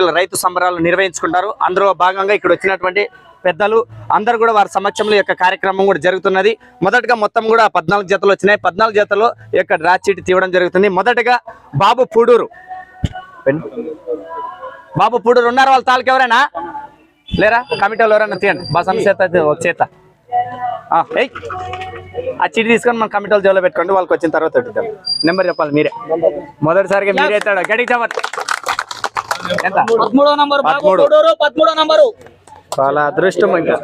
రైతు సంబరాలు నిర్వహించుకుంటారు. అందులో భాగంగా ఇక్కడ వచ్చినటువంటి పెద్దలు అందరు కూడా వారి సమక్షంలో యొక్క కార్యక్రమం కూడా జరుగుతున్నది. మొదటగా మొత్తం కూడా పద్నాలుగు జతలు వచ్చినాయి. పద్నాలుగు జతలు యొక్క డ్రా చీటి తీయడం జరుగుతుంది. మొదటగా బాబు పూడూరు. బాబు పూడూరు ఉన్నారు వాళ్ళ తాలూకు ఎవరైనా? లేరా? కమిటీలో ఎవరైనా తీయండి. బసం చేత ఒక చేత. ఆ, ఆ చీటి తీసుకొని మన కమిటీలో జోలో పెట్టుకోండి. వాళ్ళకి వచ్చిన తర్వాత నెంబర్ చెప్పాలి మీరే. మొదటిసారిగా మీరే ఎత్తాడు గడికి చెప్పండి పదమూడో. నంబరు పదమూడు. నంబరు. చాలా అదృష్టం ఇంకా.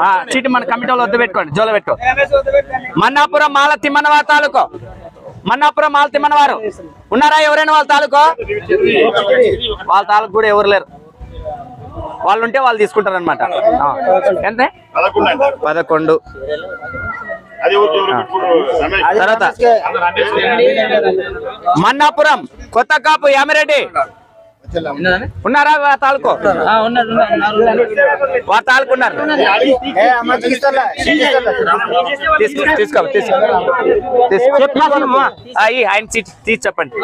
ఆ, చీటి మన కమిటీలో వద్ద పెట్టుకోండి జోలో పెట్టుకో మన్నాపురం మాల తిమ్మనవారి తాలూకు. మన్నాపురం మాల తిమ్మనవారు ఉన్నారా ఎవరైనా వాళ్ళ తాలూకు? వాళ్ళ తాలూకు కూడా ఎవరు లేరు. వాళ్ళు ఉంటే వాళ్ళు తీసుకుంటారు అనమాట ఎంత? పదకొండు. తర్వాత. మన్నాపురం కొత్త కాపు యామిరెడ్డి. ఉన్నారా? వా తాలూకు? వా తాలూకు ఉన్నారు. తీసుకో తీసుకో ఆయన సీట్ తీసి చెప్పండి.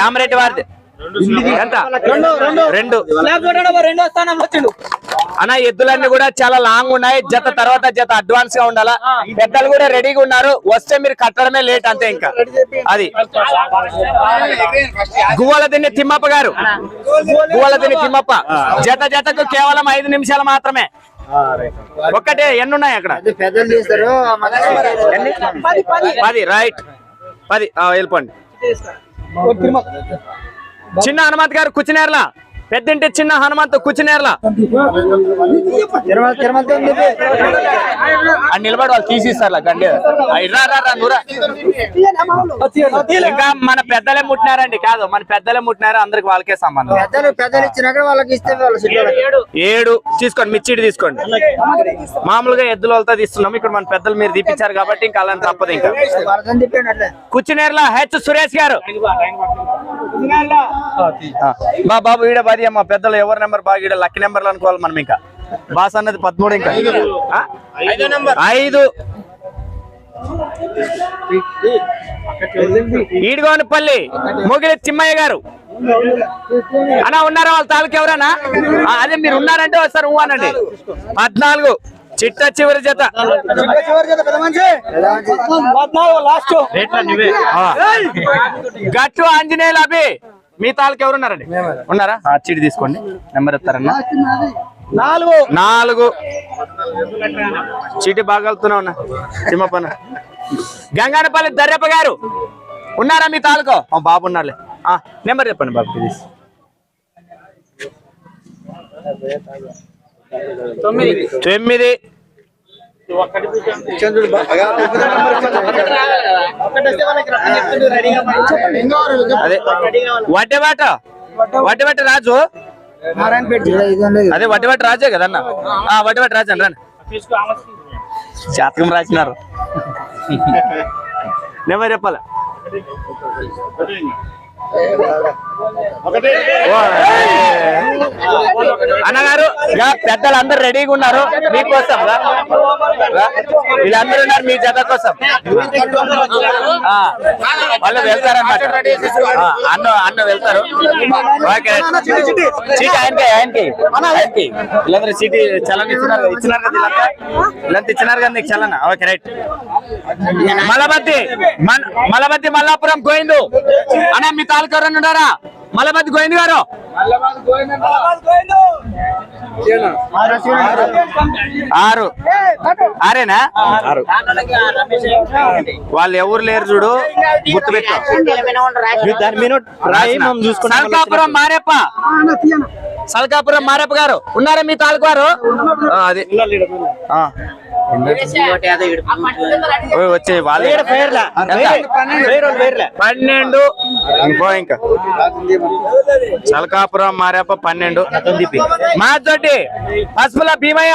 యామరెడ్డి వారిది. ఎంత రెండు. అన్న ఎద్దులన్నీ కూడా చాలా లాంగ్ ఉన్నాయి. జత తర్వాత జత అడ్వాన్స్గా ఉండాలా? పెద్దలు కూడా రెడీగా ఉన్నారు. వస్తే మీరు కట్టడమే లేట్ అంతే ఇంకా. అది. గువ్వల దిన్ని తిమ్మప్ప గారు. గువ్వల దిన్ని తిమ్మప్ప. జత జతకు కేవలం ఐదు నిమిషాలు మాత్రమే. ఒక్కటే ఎన్ని ఉన్నాయి అక్కడ? పది రైట్ పది. ఆ, వెళ్ళిపోండి. చిన్న హనుమంత్ గారు కుచినేర్ల. పెద్దింటి చిన్న హనుమంత్ అని నిలబడి వాళ్ళు తీసిస్తారు గండి. ఇంకా మన పెద్దలే ముట్టినారండి కాదు. మన పెద్దలే ముట్టినారు అందరికి వాళ్ళకే సంబంధం. పెద్దలు పెద్దలు ఇచ్చినాక వాళ్ళకి ఇస్తే ఏడు. తీసుకోండి మిర్చిడి తీసుకోండి. మామూలుగా ఎద్దుల వాళ్ళతో తీస్తున్నాం. ఇక్కడ మన పెద్దలు మీరు తీపించారు కాబట్టి ఇంకా అలాంటి తప్పదు ఇంకా. కుచ్చినేర్ల హెచ్ సురేష్ గారు. ఆ, బా బాబు ఈడ పది అమ్మ పెద్దలు ఎవరి నెంబర్ బాగా ఈడ లక్కీ నెంబర్లు అనుకోవాలి మనం ఇంకా. బాస్ అన్నది పదమూడు ఇంకా? ఐదు ఈడుగోనిపల్లి ముగిలి తిమ్మయ్య గారు. అన్నా ఉన్నారా వాళ్ళ తాలూకు ఎవరన్నా? ఆ, అదే మీరు ఉన్నారంటే వస్తారు ఊ అనండి. పద్నాలుగు. చిట్ట చివరి జత. గట్టు ఆంజనేయులు అభి మీ తాలూకు ఎవరున్నారండి? ఉన్నారా? ఆ, చీటి తీసుకోండి. నెంబర్ ఇస్తారన్నా నాలుగు. నాలుగు. చీటి బాగా వెళ్తున్నా ఉన్నా తిమ్మపన్న గంగానపల్లి దర్యప్ప గారు. ఉన్నారా మీ తాలూకు? బాబు ఉన్నారులే. ఆ, నెంబర్ చెప్పండి బాబు ప్లీజ్ తొమ్మిది. తొమ్మిది. అదే. వడ్డేవాట వడ్డేవాట రాజు? అదే వడ్డేవాట రాజే కదన్న ఆ వడ్డేవాట రాజు అని రాను. జాతకం రాసినారు. నెంబర్ చెప్పాల. అన్నగారు పెద్దలు అందరు రెడీగా ఉన్నారు. మీకోసం వీళ్ళందరూ ఉన్నారు మీ జత కోసం. వాళ్ళు వెళ్తారన్నమాట. అన్న అన్న వెళ్తారు. ఓకే. చీటి ఆయనకి ఆయనకి. ఆయనకి. వీళ్ళందరూ చీటీ చలన ఇచ్చినారు ఇచ్చినారు కదా వీళ్ళంతా ఇచ్చినారు కదా నీకు చలన? Okay right. మలబద్ది మన- మలబద్ది మల్లాపురం గోయిందు అన్న మీ తాలూకు ఎవరన్నా ఉన్నారా? మలబద్ది గోయిందు గారు. ఆరు. ఆరేనా? ఆరు వాళ్ళు ఎవరు లేరు చూడు. గుర్తు పెట్టు సల్కాపురం మారేప్ప. సల్కాపురం మారేప్ప గారు. ఉన్నారా మీ తాలూకు వారు? అది. ఆ. ఓయ్, వచ్చే వాళ్ళే? పన్నెండు. ఇంకో ఇంకా. సల్కాపురం మారేప్ప పన్నెండు. మాతోటి పసుపుల భీమయ్య.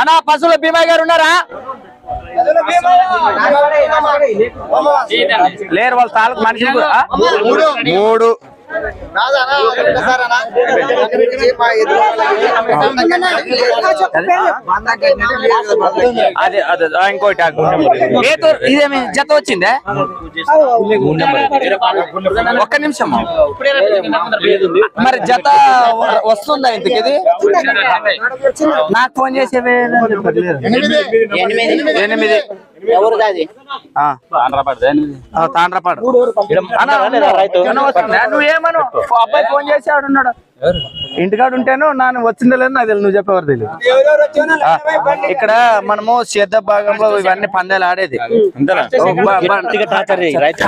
అన్నా పసుపుల భీమయ్య గారు ఉన్నారా? లేరు వాళ్ళ తాలూకు మనిషి మూడు. అదే అదే ఆ, ఇంకోటి ఆగు. ఏ తూర్- ఇదేమి జత వచ్చిందే? ఒక్క నిమిషం. మరి జత వస్తుందా ఇంతకి ఇది నాకు ఫోన్ చేసేవే ఎనిమిది. తాండ్రపాడు? నువ్వేమను? అబ్బాయి ఫోన్ చేసాడు ఉన్నాడు ఇంటికాడు ఉంటేను నాన్న వచ్చిందో లేదో నాకు తెలియదు నువ్వు చెప్పేవారు తెలియదు. ఇక్కడ మనము సేద్ద భాగంలో ఇవన్నీ పందాలు ఆడేది.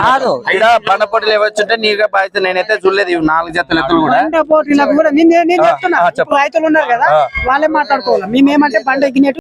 కాదు. ఇక్కడ బండపోటీలు ఇవ్వచ్చుంటే నీగా బాధ్యత నేనైతే చూడలేదు ఇవి నాలుగు జతలు ఎత్తులు కూడా. రైతులు ఉన్నారు కదా. వాళ్ళే మాట్లాడుకోవాలి. మేమేమంటే బండ ఎక్కినట్టు